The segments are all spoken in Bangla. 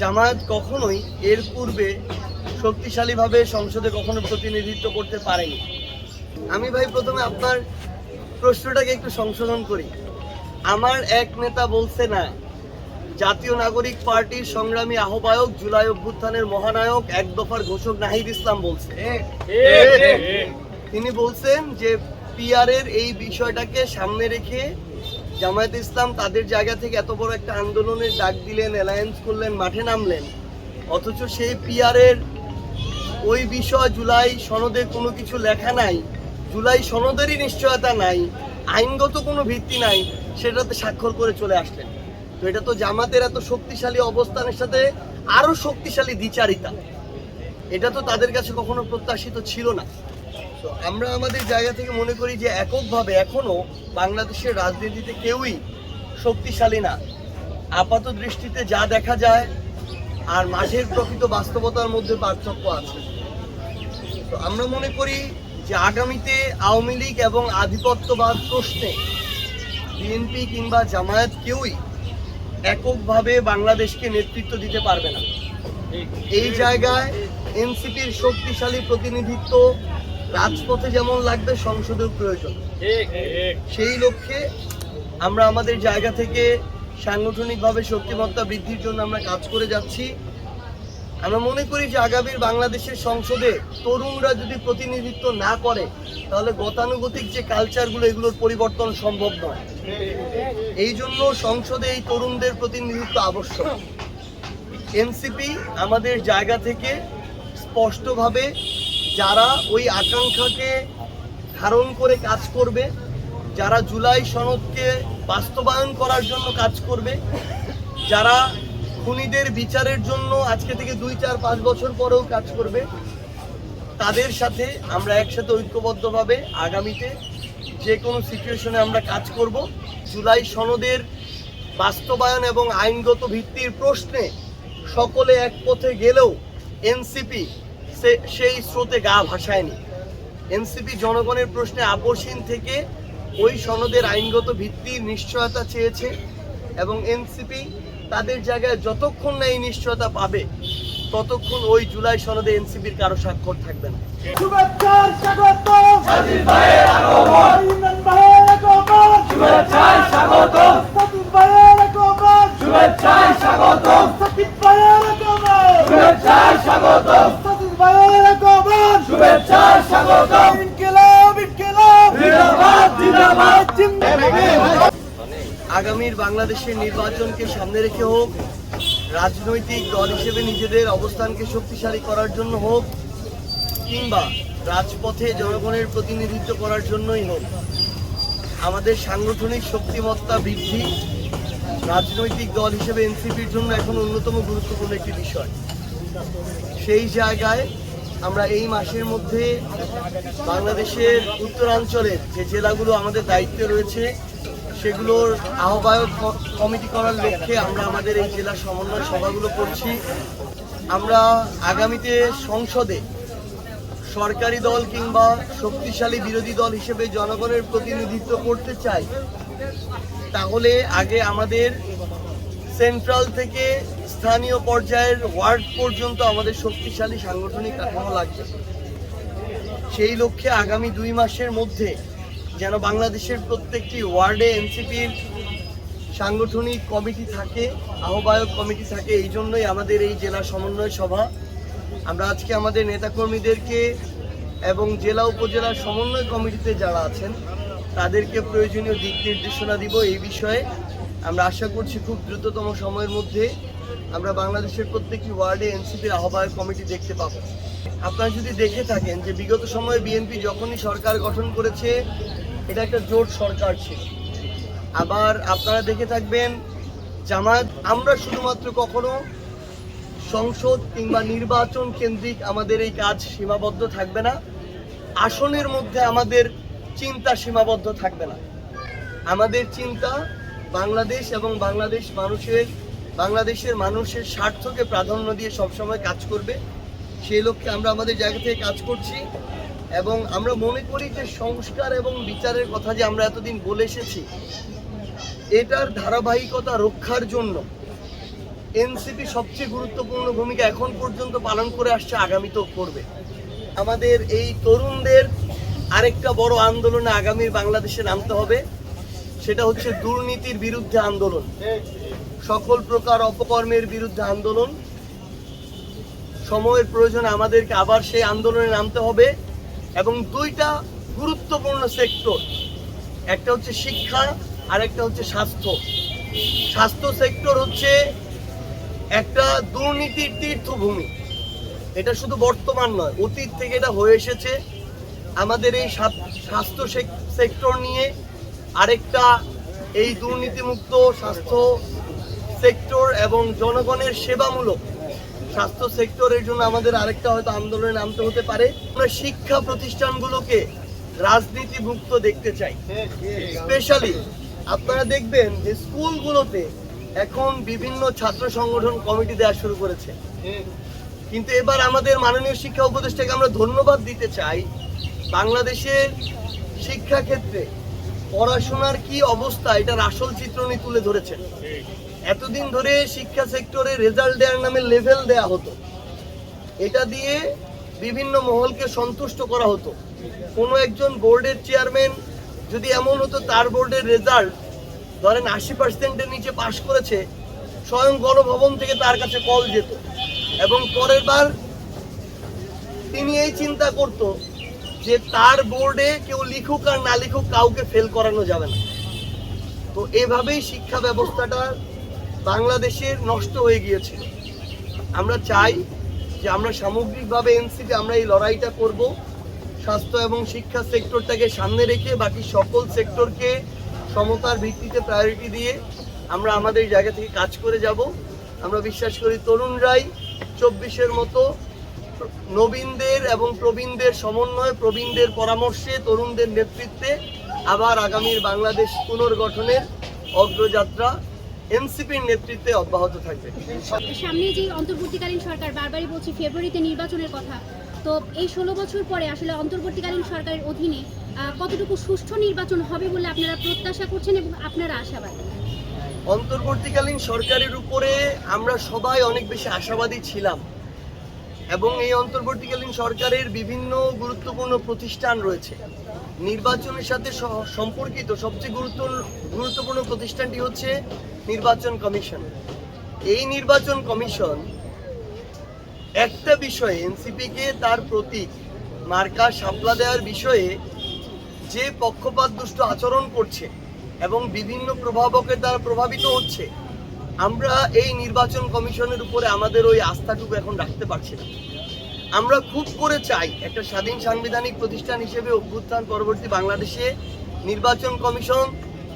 জামায়াত কখনোই এর পূর্বে শক্তিশালীভাবে সংসদে কখনো প্রতিনিধিত্ব করতে পারেনি। আমি ভাই প্রথমে আপনার প্রশ্নটাকে একটু সংশোধন করি। আমার এক নেতা বলছে না, জাতীয় নাগরিক পার্টির সংগ্রামী আহ্বায়ক, জুলাই অভ্যুত্থানের মহানায়ক, এক দফার ঘোষক নাহিদ ইসলাম বলছে। তিনি বলছেন যে পিআর এর এই বিষয়টাকে সামনে রেখে জামায়াত ইসলাম তাদের জায়গা থেকে এত বড় একটা আন্দোলনের ডাক দিলেন অ্যালায়েন্স করলেন, মাঠে নামলেন। অথচ সেই পিআর এর ওই বিষয় জুলাই সনদে কোনো কিছু লেখা নাই, জুলাই সনদেরই নিশ্চয়তা নাই, আইনগত কোনো ভিত্তি নাই, সেটাতে স্বাক্ষর করে চলে আসলেন। তো এটা তো জামাতের এত শক্তিশালী অবস্থানের সাথে আরও শক্তিশালী দ্বিচারিতা। এটা তো তাদের কাছে কখনো প্রত্যাশিত ছিল না। তো আমরা আমাদের জায়গা থেকে মনে করি যে এককভাবে এখনও বাংলাদেশের রাজনীতিতে কেউই শক্তিশালী না। আপাত দৃষ্টিতে যা দেখা যায়, আর মাঝের প্রকৃত বাস্তবতার মধ্যে পার্থক্য আছে। তো আমরা মনে করি যে আগামীতে আওয়ামী লীগ এবং আধিপত্যবাদ প্রশ্নে বিএনপি কিংবা জামায়াত কেউই এককভাবে বাংলাদেশকে নেতৃত্ব দিতে পারবে না। এই জায়গায় এনসিপির শক্তিশালী প্রতিনিধিত্ব রাজপথে যেমন লাগবে সংসদের প্রয়োজন। সেই লক্ষ্যে আমরা আমাদের জায়গা থেকে সাংগঠনিকভাবে শক্তিমত্তা বৃদ্ধির জন্য আমরা কাজ করে যাচ্ছি। আমরা মনে করি যে আগামীর বাংলাদেশের সংসদে তরুণরা যদি প্রতিনিধিত্ব না করে, তাহলে গতানুগতিক যে কালচারগুলো, এগুলোর পরিবর্তন সম্ভব নয়। এই জন্য সংসদে এই তরুণদের প্রতিনিধিত্ব আবশ্যক। এনসিপি আমাদের জায়গা থেকে স্পষ্টভাবে যারা ওই আকাঙ্ক্ষাকে ধারণ করে কাজ করবে, যারা জুলাই সনদকে বাস্তবায়ন করার জন্য কাজ করবে, যারা খুনিদের বিচারের জন্য আজকে থেকে দুই, চার, পাঁচ বছর পরেও কাজ করবে, তাদের সাথে আমরা একসাথে ঐক্যবদ্ধভাবে আগামীতে যে কোনো সিচুয়েশনে আমরা কাজ করব। জুলাই সনদের বাস্তবায়ন এবং আইনগত ভিত্তির প্রশ্নে সকলে এক পথে গেলেও এনসিপি সেই স্রোতে গা ভাসায়নি। এনসিপি জনগণের প্রশ্নে আপসীন থেকে ওই সনদের আইনগত ভিত্তির নিশ্চয়তা চেয়েছে এবং এনসিপি তাদের জায়গায় যতক্ষণ না এই নিশ্চয়তা পাবে ততক্ষণ ওই জুলাই সনদে এনসিপির কারও স্বাক্ষর থাকবে না। স্বাগত। আগমন শুভেচ্ছায় স্বাগত ইনকিলাব ইনকিলাব। জিন্দাবাদ জিন্দাবাদ জিন্দাবাদ। আগামীর বাংলাদেশের নির্বাচনকে সামনে রেখে হোক রাজনৈতিক দল হিসেবে নিজেদের অবস্থানকে শক্তিশালী করার জন্য হোক কিংবা রাজপথে জনগণের প্রতিনিধিত্ব করার জন্যই হোক আমাদের সাংগঠনিক শক্তিমত্তা বৃদ্ধি রাজনৈতিক দল হিসেবে এনসিপির জন্য এখন অন্যতম গুরুত্বপূর্ণ একটি বিষয়। সেই জায়গায় আমরা এই মাসের মধ্যে বাংলাদেশের উত্তরাঞ্চলের যে জেলাগুলো আমাদের দায়িত্বে রয়েছে, সেগুলোর আহ্বায়ক কমিটি করার লক্ষ্যে আমরা আমাদের এই জেলা সমন্বয় সভাগুলো করছি। আমরা আগামীতে সংসদে সরকারি দল কিংবা শক্তিশালী বিরোধী দল হিসেবে জনগণের প্রতিনিধিত্ব করতে চাই, তাহলে আগে আমাদের সেন্ট্রাল থেকে স্থানীয় পর্যায়ের ওয়ার্ড পর্যন্ত আমাদের শক্তিশালী সাংগঠনিক কাঠামো লাগবে। সেই লক্ষ্যে আগামী দুই মাসের মধ্যে যেন বাংলাদেশের প্রত্যেকটি ওয়ার্ডে এনসিপির সাংগঠনিক কমিটি থাকে, আহ্বায়ক কমিটি থাকে, এই জন্যই আমাদের এই জেলা সমন্বয় সভা। আমরা আজকে আমাদের নেতাকর্মীদেরকে এবং জেলা উপজেলা সমন্বয় কমিটিতে যারা আছেন, তাদেরকে প্রয়োজনীয় দিক নির্দেশনা দিব এই বিষয়ে। আমরা আশা করছি খুব দ্রুততম সময়ের মধ্যে আমরা বাংলাদেশের প্রত্যেকটি ওয়ার্ডে এনসিপির আহ্বায়ক কমিটি দেখতে পাবো। আপনারা যদি দেখে থাকেন যে বিগত সময়ে বিএনপি যখনই সরকার গঠন করেছে, এটা একটা জোট সরকার ছিল। আবার আপনারা দেখে থাকবেন, জামায়াত আমরা শুধুমাত্র কখনো সংসদ কিংবা নির্বাচন কেন্দ্রিক আমাদের এই কাজ সীমাবদ্ধ থাকবে না। আসনের মধ্যে আমাদের চিন্তা সীমাবদ্ধ থাকবে না। আমাদের চিন্তা বাংলাদেশ এবং বাংলাদেশ মানুষের, বাংলাদেশের মানুষের স্বার্থকে প্রাধান্য দিয়ে সবসময় কাজ করবে। সেই লক্ষ্যে আমরা আমাদের জায়গা থেকে কাজ করছি এবং আমরা মনে করি যে সংস্কার এবং বিচারের কথা যে আমরা এতদিন বলে এসেছি, এটার ধারাবাহিকতা রক্ষার জন্য এনসিপি সবচেয়ে গুরুত্বপূর্ণ ভূমিকা এখন পর্যন্ত পালন করে আসছে, আগামীতেও করবে। আমাদের এই তরুণদের আরেকটা বড় আন্দোলনে আগামীর বাংলাদেশে নামতে হবে। সেটা হচ্ছে দুর্নীতির বিরুদ্ধে আন্দোলন। সকল প্রকার অপকর্মের বিরুদ্ধে আন্দোলন। সময়ের প্রয়োজনে আমাদেরকে আবার সেই আন্দোলনে নামতে হবে এবং দুইটা গুরুত্বপূর্ণ সেক্টর, একটা হচ্ছে শিক্ষা আর একটা হচ্ছে স্বাস্থ্য। স্বাস্থ্য সেক্টর হচ্ছে একটা দুর্নীতির তীর্থভূমি। এটা শুধু বর্তমান নয়, অতীত থেকে এটা হয়ে এসেছে। আমাদের এই স্বাস্থ্য সেক- সেক্টর নিয়ে আরেকটা, এই দুর্নীতিমুক্ত স্বাস্থ্য সেক্টর এবং জনগণের সেবামূলক স্বাস্থ্য সেক্টরের জন্য আমাদের আরেকটা হয়তো আন্দোলনে নামতে হতে পারে। আমরা শিক্ষা প্রতিষ্ঠানগুলোকে রাজনীতিমুক্ত দেখতে চাই। স্পেশালি আপনারা দেখবেন যে স্কুলগুলোতে এখন বিভিন্ন ছাত্র সংগঠন কমিটি দেওয়া শুরু করেছে। কিন্তু এবার আমাদের মাননীয় শিক্ষা উপদেষ্টাকে আমরা ধন্যবাদ দিতে চাই বাংলাদেশের শিক্ষা ক্ষেত্রে পড়াশোনার কি অবস্থা? এটার আসল চিত্র উনি তুলে ধরেছেন। এতদিন ধরে শিক্ষা সেক্টরে রেজাল্ট দেওয়ার নামে লেভেল দেয়া হতো। এটা দিয়ে বিভিন্ন মহলকে সন্তুষ্ট করা হতো। কোনো একজন বোর্ডের চেয়ারম্যান যদি এমন হতো, তার বোর্ডের রেজাল্ট ধরেন আশি পার্সেন্টের নিচে পাশ করেছে, স্বয়ং গণভবন থেকে তার কাছে কল যেত। এবং পরের বার তিনি এই চিন্তা করত যে তার বোর্ডে কেউ লিখুক আর না লিখুক কাউকে ফেল করানো যাবে না। তো এভাবেই শিক্ষা ব্যবস্থাটা বাংলাদেশের নষ্ট হয়ে গিয়েছিল। আমরা চাই যে আমরা সামগ্রিকভাবে এনসিপি, আমরা এই লড়াইটা করব। স্বাস্থ্য এবং শিক্ষা সেক্টরটাকে সামনে রেখে বাকি সকল সেক্টরকে সমতার ভিত্তিতে প্রায়োরিটি দিয়ে আমরা আমাদের জায়গা থেকে কাজ করে যাব। আমরা বিশ্বাস করি তরুণরাই চব্বিশের মতো নবীনদের এবং প্রবীণদের সমন্বয় প্রবীণদের পরামর্শে তরুণদের নেতৃত্বে আবার আগামীর বাংলাদেশ পুনর্গঠনের অগ্রযাত্রা এনসিপির নেতৃত্বে অব্যাহত থাকবে। সামনে যে অন্তর্বর্তীকালীন সরকার বারবারই বলছি ফেব্রুয়ারিতে নির্বাচনের কথা। তো এই ষোলো বছর পরে আসলে অন্তর্বর্তীকালীন সরকারের অধীনে কতটুকু সুষ্ঠু নির্বাচন হবে বলে আপনারা প্রত্যাশা করছেন এবং আপনারা আশাবাদী? অন্তর্বর্তীকালীন সরকারের উপরে আমরা সবাই অনেক বেশি আশাবাদী ছিলাম। এবং এই অন্তর্বর্তীকালীন সরকারের বিভিন্ন গুরুত্বপূর্ণ প্রতিষ্ঠান রয়েছে। নির্বাচনের সাথে সম্পর্কিত সবচেয়ে গুরুত্ব গুরুত্বপূর্ণ প্রতিষ্ঠানটি হচ্ছে নির্বাচন কমিশন। এই নির্বাচন কমিশন একটা বিষয়ে এনসিপিকে তার প্রতীক মার্কা সাপলা দেওয়ার বিষয়ে যে পক্ষপাত দুষ্ট আচরণ করছে এবং বিভিন্ন প্রভাবকের দ্বারা প্রভাবিত হচ্ছে আমরা এই নির্বাচন কমিশনের উপরে আমাদের ওই আস্থাটুকু এখন রাখতে পারছি না। আমরা খুব করে চাই একটা স্বাধীন সাংবিধানিক প্রতিষ্ঠান হিসেবে অভ্যুত্থান পরবর্তী বাংলাদেশে নির্বাচন কমিশন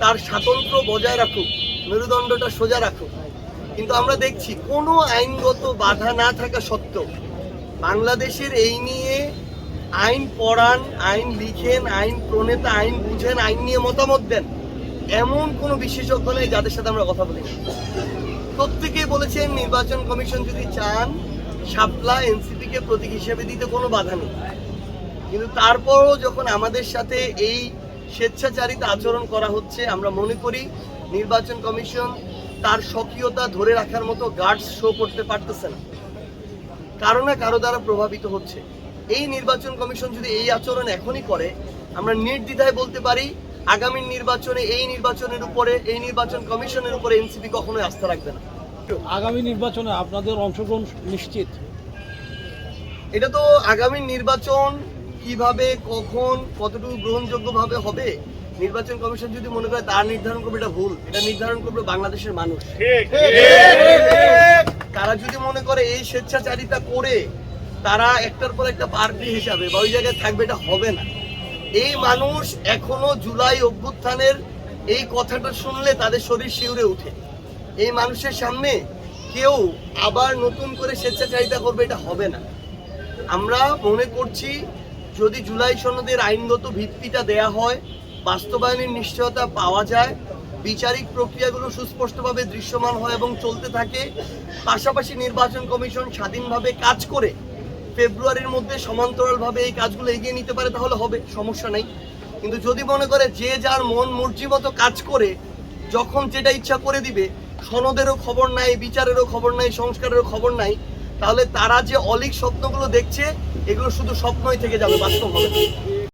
তার স্বাতন্ত্র্য বজায় রাখুক, মেরুদণ্ডটা সোজা রাখুক। কিন্তু আমরা দেখছি কোনো আইনগত বাধা না থাকা সত্ত্বেও বাংলাদেশের এই নিয়ে আইন পড়ান, আইন লিখেন, আইন প্রণেতা, আইন বুঝেন, আইন নিয়ে মতামত দেন। এমন কোনো বিশেষজ্ঞ নেই যাদের সাথে আমরা কথা বলি না। প্রত্যেকেই বলেছেন নির্বাচন কমিশন যদি চান শাপলা এনসিপি কে প্রতীক হিসেবে দিতে কোনো বাধা নেই। কিন্তু তারপরও যখন আমাদের সাথে এই স্বেচ্ছাচারিতা আচরণ করা হচ্ছে, আমরা মনে করি নির্বাচন কমিশন তার স্বকীয়তা ধরে রাখার মতো গার্ডস শো করতে পারতেছে না। কারও না কারও দ্বারা প্রভাবিত হচ্ছে। এই নির্বাচন কমিশন যদি এই আচরণ এখনই করে, আমরা নির্দ্বিধায় বলতে পারি আগামী নির্বাচনে এই নির্বাচনের উপরে এই নির্বাচন কমিশনের উপরে এনসিপি কখনোই আস্থা রাখবে না। আগামী নির্বাচনে আপনাদের অংশগ্রহণ নিশ্চিত? এটা তো আগামী নির্বাচন কীভাবে কখন কতটুকু গ্রহণযোগ্যভাবে হবে? নির্বাচন কমিশন যদি মনে করে তার নির্ধারণ করবে এটা ভুল। এটা নির্ধারণ করবে বাংলাদেশের মানুষ। তারা যদি মনে করে এই স্বেচ্ছাচারিতা করে তারা একটার পর একটা পার্টি হিসাবে বা ওই জায়গায় থাকবে এটা হবে না। এই মানুষ এখনও জুলাই অভ্যুত্থানের এই কথাটা শুনলে তাদের শরীর শিউরে ওঠে। এই মানুষের সামনে কেউ আবার নতুন করে স্বেচ্ছাচারিতা করবে এটা হবে না। আমরা মনে করছি যদি জুলাই সনদের আইনগত ভিত্তিটা দেয়া হয়, বাস্তবায়নের নিশ্চয়তা পাওয়া যায়, বিচারিক প্রক্রিয়াগুলো সুস্পষ্টভাবে দৃশ্যমান হয় এবং চলতে থাকে, পাশাপাশি নির্বাচন কমিশন স্বাধীনভাবে কাজ করে ফেব্রুয়ারির মধ্যে সমান্তরালভাবে এই কাজগুলো এগিয়ে নিতে পারে, তাহলে হবে, সমস্যা নাই কিন্তু যদি মনে করে যে যার মন মর্জি মতো কাজ করে, যখন যেটা ইচ্ছা করে দিবে, সনদেরও খবর নাই, বিচারেরও খবর নাই, সংস্কারেরও খবর নাই, তাহলে তারা যে অলিক স্বপ্নগুলো দেখছে, এগুলো শুধু স্বপ্নই থেকে যাবে, বাস্তব হবে।